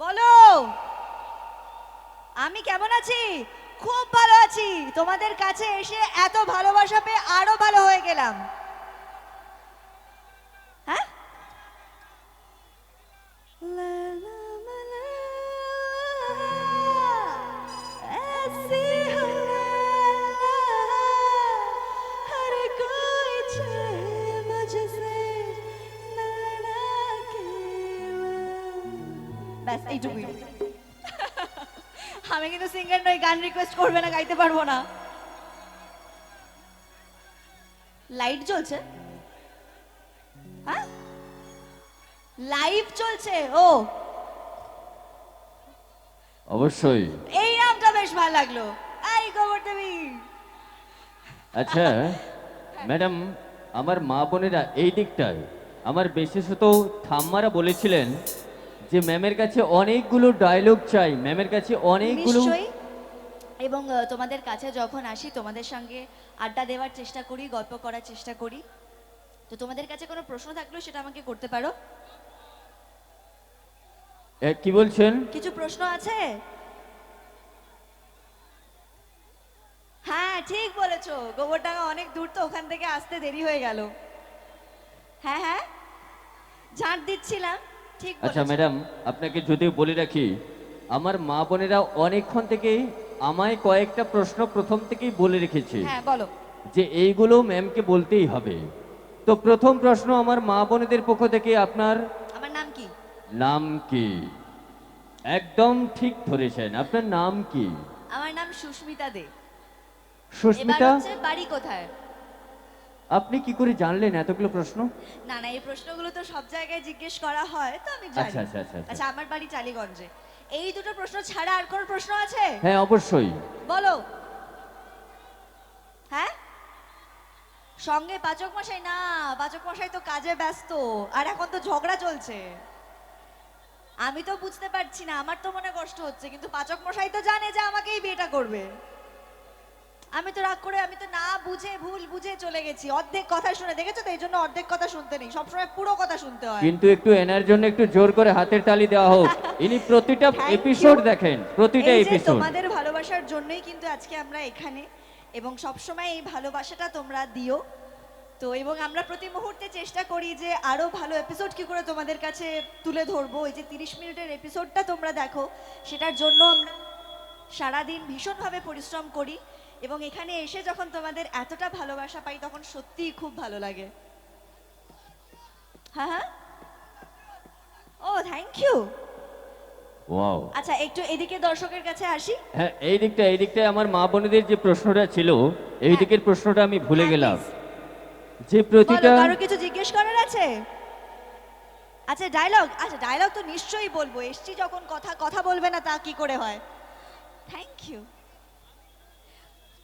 বলো। আমি কেমন আছি? খুব ভালো আছি। তোমাদের কাছে এসে এত ভালোবাসা পেয়ে আরও ভালো হয়ে গেলাম। ব্যাস এইটুকুই। আমি কিন্তু সিঙ্গার নই গান রিকোয়েস্ট করবে না গাইতে পারব না। লাইট জ্বলছে। হ্যাঁ? লাইভ চলছে ও। অবশ্যই। এই নামটা বেশ ভালো লাগল। আই খবর দেবী আচ্ছা ম্যাডাম আমার মা বোনেরা এই দিকটায়। আমার বিশেষত ঠাম্মারা বলেছিলেন যে ম্যামের কাছে অনেকগুলো ডায়লগ চাই ম্যামের কাছে অনেকগুলো নিশ্চয়ই। এবং তোমাদের কাছে যখন আসি তোমাদের সঙ্গে আড্ডা দেওয়ার চেষ্টা করি গল্প করার চেষ্টা করি। তো তোমাদের কাছে কোনো প্রশ্ন থাকলেও সেটা আমাকে করতে পারো? কি বলছেন? কিছু প্রশ্ন আছে? হ্যাঁ ঠিক বলেছ। গোবরডাঙ্গা অনেক দূর তো ওখান থেকে আসতে দেরি হয়ে গেল। হ্যাঁ হ্যাঁ। ঝাঁট দিচ্ছিলাম। আচ্ছা ম্যাডাম আপনাকে যদিও বলে রাখি আমার মা বোনেরা অনেকক্ষণ থেকেই আমায় কয়েকটা প্রশ্ন প্রথম থেকেই বলে রেখেছে হ্যাঁ বলো। যে এইগুলো ম্যামকে বলতেই হবে। তো প্রথম প্রশ্ন আমার মা বোনেদের পক্ষ থেকে আপনার আমার নাম কি? নাম কি? একদম ঠিক ধরেছেন। আপনার নাম কি? আমার নাম সুস্মিতা দে। সুস্মিতা? বাড়ি কোথায়? আপনি কি করে জানলেন এতগুলো প্রশ্ন? না না এই প্রশ্নগুলো তো সব জায়গায় জিজ্ঞেস করা হয় তো আমি জানি। আচ্ছা, আচ্ছা, আচ্ছা, আচ্ছা। আচ্ছা আমার বাড়ি টালিগঞ্জে। এই দুটো প্রশ্ন ছাড়া আর কোনো প্রশ্ন আছে? হ্যাঁ অবশ্যই। বলো। হ্যাঁ? সঙ্গে পাচক মশাই? না পাচক মশাই তো কাজে ব্যস্ত আর এখন তো ঝগড়া চলছে। আমি তো বুঝতে পারছি না আমার তো মনে কষ্ট হচ্ছে কিন্তু পাচক মশাই তো জানে যে আমাকেই বিয়েটা করবে। আমি তো রাগ করে আমি তো না বুঝে ভুল বুঝে চলে গেছি। অর্ধেক কথা শুনে দেখেছ তো? এই জন্য অর্ধেক কথা শুনতে নেই। সবসময় পুরো কথা শুনতে হয়। কিন্তু একটু এনার জন্য একটু জোর করে হাতের তালি দেওয়া হোক। ইনি প্রতিটা এপিসোড দেখেন প্রতিটা এপিসোড তোমাদের ভালোবাসার জন্যই কিন্তু আজকে আমরা এখানে। এবং সবসময় এই ভালোবাসাটা তোমরা দিও। তো এবং আমরা প্রতি মুহূর্তে চেষ্টা করি যে আরও ভালো এপিসোড কি করে তোমাদের কাছে তুলে ধরবো। এই যে তিরিশ মিনিটের এপিসোডটা তোমরা দেখো সেটার জন্য আমরা সারাদিন ভীষণভাবে পরিশ্রম করি। এবং এখানে এসে যখন তোমাদের এতটা ভালোবাসা পাই তখন সত্যিই খুব ভালো লাগে। হ্যাঁ হ্যাঁ। ও থ্যাংক ইউ ওয়াও আচ্ছা একটু এদিকে দর্শকের কাছে আসি। হ্যাঁ এই দিকটা এই দিকটায় আমার মা বোনেদের যে প্রশ্নটা ছিল এই হ্যাঁ। দিকের প্রশ্নটা আমি ভুলে হ্যাঁ, গেলাম। যে প্রতিটা কারও কিছু জিজ্ঞেস করার আছে? আচ্ছা ডায়লগ আচ্ছা ডায়লগ তো নিশ্চয়ই বলব। এসছি যখন কথা কথা বলবে না তা কি করে হয়? থ্যাংক ইউ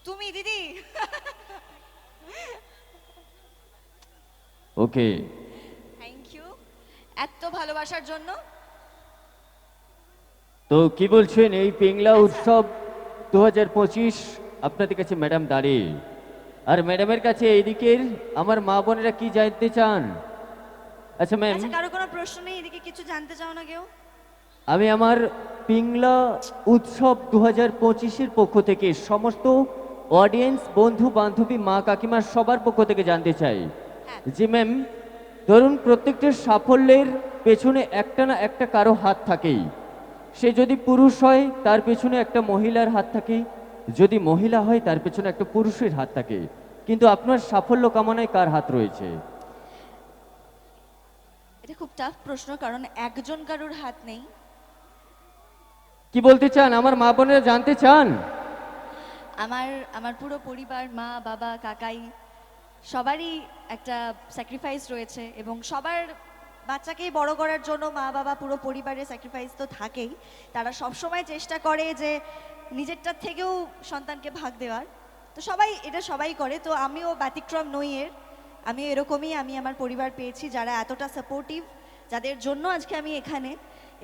তুমি দিদি। ওকে থ্যাংক ইউ এত ভালোবাসার জন্য। তো কি বলছেন এই পিংলা উৎসব দু হাজার পঁচিশ? আপনাদের কাছে ম্যাডাম দাঁড়িয়ে। আর ম্যাডামের কাছে এইদিকের আমার মা বোনেরা কি জানতে চান? আচ্ছা ম্যাম আচ্ছা কারও কোনো প্রশ্ন নেই? এদিকে কিছু জানতে চাও না কেউ? আমি আমার পিংলা উৎসব দু হাজার পঁচিশের পক্ষ থেকে সমস্ত অডিয়েন্স বন্ধু বান্ধবী মা কাকিমার সবার পক্ষ থেকে জানতে চাই জি ম্যাম ধরুন প্রত্যেকটা সাফল্যের পেছনে একটা না একটা কারও হাত থাকেই। সে যদি পুরুষ হয় তার পেছনে একটা মহিলার হাত থাকে। যদি মহিলা হয় তার পেছনে একটা পুরুষের হাত থাকে। কিন্তু আপনার সাফল্য কামনায় কার হাত রয়েছে? এটা খুব টাফ প্রশ্ন কারণ একজন কারোর হাত নেই। কি বলতে চান? আমার মা বোনেরা জানতে চান? আমার আমার পুরো পরিবার, মা, বাবা, কাকাই, সবারই একটা স্যাক্রিফাইস রয়েছে এবং সবার বাচ্চাকেই বড় করার জন্য মা, বাবা পুরো পরিবারের স্যাক্রিফাইস তো থাকেই। তারা সবসময় চেষ্টা করে যে নিজেরটার থেকেও সন্তানকে ভাগ দেওয়ার। তো সবাই, এটা সবাই করে। তো আমিও ব্যতিক্রম নই এর। আমি এরকমই, আমি আমার পরিবার পেয়েছি যারা এতটা সাপোর্টিভ যাদের জন্য আজকে আমি এখানে।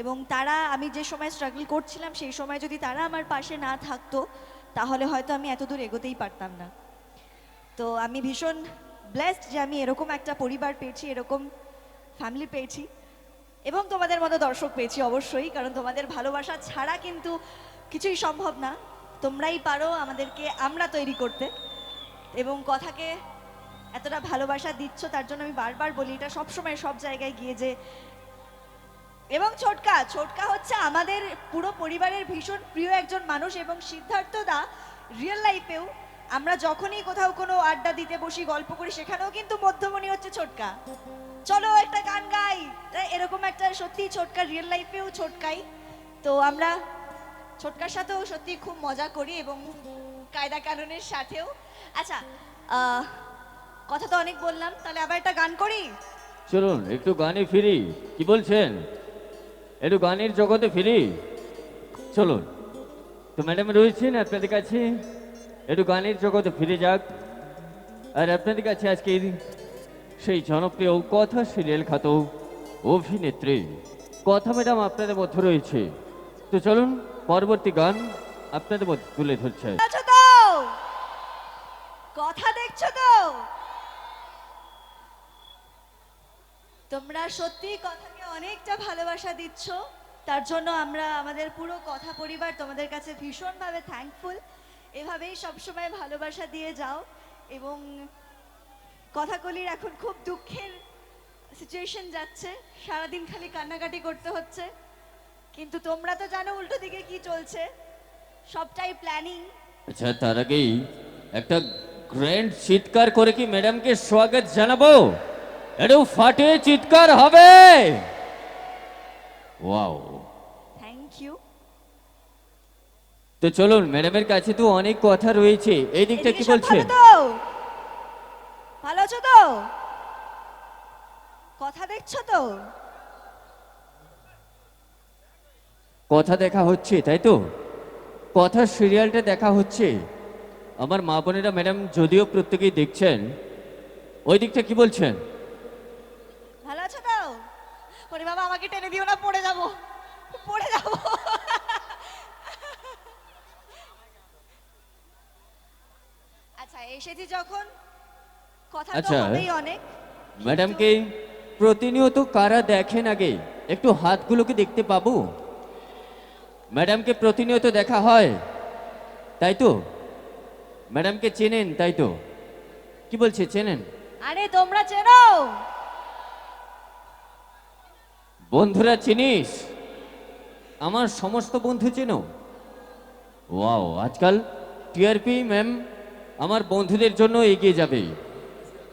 এবং তারা, আমি যে সময় স্ট্রাগল করছিলাম, সেই সময় যদি তারা আমার পাশে না থাকতো তাহলে হয়তো আমি এত দূর এগোতেই পারতাম না। তো আমি ভীষণ ব্লেসড যে আমি এরকম একটা পরিবার পেয়েছি, এরকম ফ্যামিলি পেয়েছি এবং তোমাদের মতো দর্শক পেয়েছি অবশ্যই, কারণ তোমাদের ভালোবাসা ছাড়া কিন্তু কিছুই সম্ভব না। তোমরাই পারো আমাদেরকে আমরা তৈরি করতে এবং কথাকে এতটা ভালোবাসা দিচ্ছ, তার জন্য আমি বারবার বলি, এটা সবসময় সব জায়গায় গিয়ে যে এবং ছোটকা ছোটকা হচ্ছে আমাদের পুরো পরিবারের ভীষণ প্রিয় একজন মানুষ এবং সিদ্ধার্থ দা রিয়েল লাইফেও আমরা যখনই কোথাও কোনো আড্ডা দিতে বসি, গল্প করি, সেখানেও কিন্তু মধ্যমণি হচ্ছে ছোটকা। চলো একটা গান গাই। এরকম একটা সত্যি ছোটকা রিয়েল লাইফেও ছোটকাই। তো আমরা ছোটকার সাথেও সত্যি খুব মজা করি এবং কায়দা কানুনের সাথেও। আচ্ছা কথা তো অনেক বললাম, তাহলে আবার একটা গান করি? চলুন, একটু গানে ফিরি। কি বলছেন? একটু গানের জগতে ফিরি। চলুন, তো ম্যাডাম রয়েছেন আপনাদের কাছে? একটু গানের জগতে ফিরে যাক। আর আপনাদের কাছে আজকে সেই জনপ্রিয় কথা সিরিয়াল খ্যাত অভিনেত্রী। কথা ম্যাডাম আপনাদের মধ্যে রয়েছে। তো চলুন, পরবর্তী গান আপনাদের মধ্যে তুলে ধরছে। কথা দেখছ তো? তোমরা সত্যি কথাকে অনেকটা ভালোবাসা দিচ্ছ। তার জন্য আমরা আমাদের পুরো কথা পরিবার তোমাদের কাছে ভীষণভাবে থ্যাঙ্কফুল এভাবেই সবসময় ভালোবাসা দিয়ে যাও এবং কথাকলির এখন খুব দুঃখের সিচুয়েশন যাচ্ছে। সারাদিন খালি কান্নাকাটি করতে হচ্ছে। কিন্তু তোমরা তো জানো উল্টো দিকে কি চলছে। সবটাই প্ল্যানিং আচ্ছা তার আগেই একটা গ্র্যান্ড চিৎকার করে কি ম্যাডামকে স্বাগত জানাব? একটু ফাটে চিৎকার হবে। ওয়াও। থ্যাংক ইউ তো চলুন ম্যাডামের কাছে তো অনেক কথা রয়েছে। এই দিকটা কি বলছেন? ভালো ভালো আছো তো? কথা দেখছ তো? কথা দেখা হচ্ছে তাই তো? কথা সিরিয়ালটা দেখা হচ্ছে। আমার মা বোনেরা ম্যাডাম যদিও প্রত্যেকেই দেখছেন ওই দিকটা কি বলছেন ভালো আছো তো ওরে বাবা আমাকে টেনে দিও না পড়ে যাব। পড়ে যাব। আচ্ছা এসেছি যখন। কথা তো আচ্ছা। হবেই অনেক। ম্যাডামকে প্রতিনিয়ত কারা দেখেন আগে? একটু হাতগুলোকে দেখতে পাবো? ম্যাডামকে প্রতিনিয়ত দেখা হয়? তাই তো? ম্যাডামকে চেনেন তাই তো? কি বলছে চেনেন? আরে তোমরা চেনো? বন্ধুরা চিনিস? আমার সমস্ত বন্ধু চেনো। ওয়াও আজকাল টিআরপি ম্যাম আমার বন্ধুদের জন্য এগিয়ে যাবে।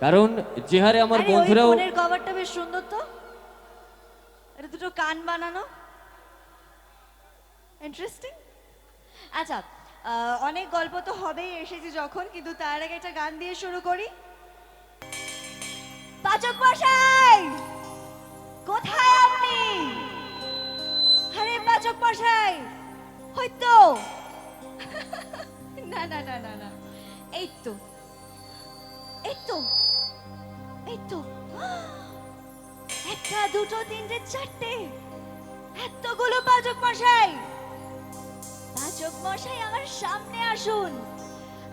কারণ যে হারে আমার বন্ধুরাও কভারটা বেশ সুন্দর তো। এটা দুটো কান বানানো। ইন্টারেস্টিং আচ্ছা অনেক গল্প তো হবেই এসেছি যখন কিন্তু তার আগে একটা গান দিয়ে শুরু করি। পাচক মশাই! কোথায় আপনি? আরে পাচক মশাই হয়তো না না না না না। এই তো। এই তো। এই তো। একটা দুটো তিনটে চারটে। এতগুলো পাচক মশাই। পাচক মশাই আমার সামনে আসুন।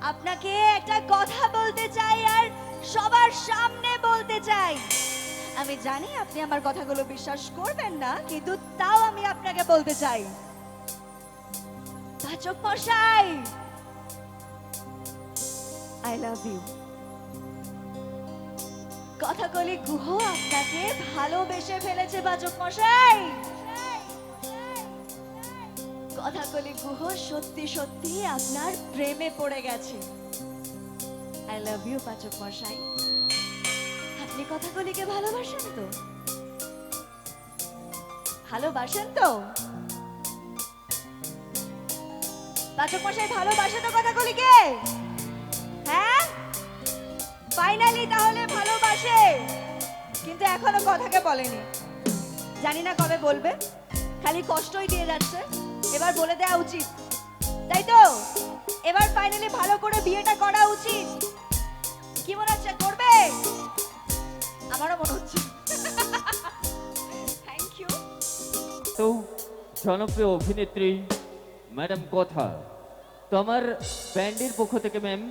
আপনাকে একটা কথা বলতে চাই আর সবার সামনে বলতে চাই। আমি জানি আপনি আমার কথাগুলো বিশ্বাস করবেন না, কিন্তু তাও আমি আপনাকে বলতে চাই। পাচক মশাই! I love you Kathakali Guha, আপনাকে ভালোবেসে ফেলেছে বাচক মশাই! কথাকলি গুহ, সত্যি সত্যি আপনার প্রেমে পড়ে গেছে। আই লাভ ইউ পাচক মশাই। আপনি কথাকলিকে ভালোবাসেন তো? ভালোবাসেন তো? পাচক মশাই ভালোবাসে তো কথাকলিকে হ্যাঁ? ফাইনালি তাহলে ভালোবাসে। কিন্তু এখনও কথাকে বলেনি। জানি না কবে বলবে। খালি কষ্টই দিয়ে যাচ্ছে। এবার বলে দেওয়া উচিত। তাই তো? এবার ফাইনালি ভালো করে বিয়েটা করা উচিত। কি মনে হচ্ছে, করবে? আমারও মনে হচ্ছে। থ্যাংক ইউ তো জনপ্রিয় অভিনেত্রী ম্যাডাম কথা? তো আমার ব্যান্ডের পক্ষ থেকে ম্যাম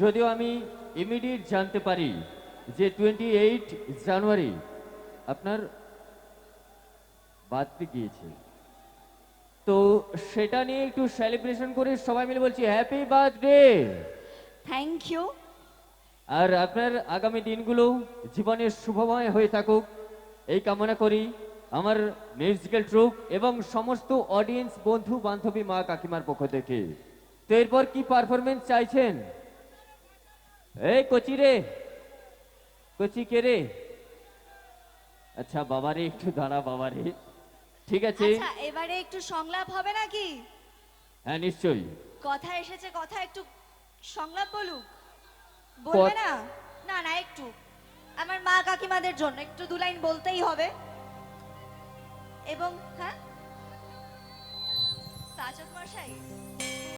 যদিও আমি ইমিডিয়েট জানতে পারি যে টোয়েন্টি এইট জানুয়ারি আপনার বাদতে গিয়েছে। তো সেটা নিয়ে একটু সেলিব্রেশন করে সবাই মিলে বলছি হ্যাপি বার্থডে থ্যাংক ইউ আর আপনার আগামী দিনগুলো জীবনের শুভময় হয়ে থাকুক। এই কামনা করি আমার মিউজিক্যাল ট্রুপ এবং সমস্ত অডিয়েন্স বন্ধু বান্ধবী মা কাকিমার পক্ষ থেকে। তো এরপর কি পারফরমেন্স চাইছেন? এই কচি রে কচি কে রে? আচ্ছা বাবারে একটু দাঁড়া বাবারে ঠিক আছে। আচ্ছা এবারে একটু সংলাপ হবে নাকি? হ্যাঁ নিশ্চয়ই। কথা এসেছে কথা একটু সংলাপ বলুক। বলবে না? না না একটু। আমার মা কাকিমাদের জন্য একটু দু লাইন বলতেই হবে। এবং হ্যাঁ? সাজত মশাই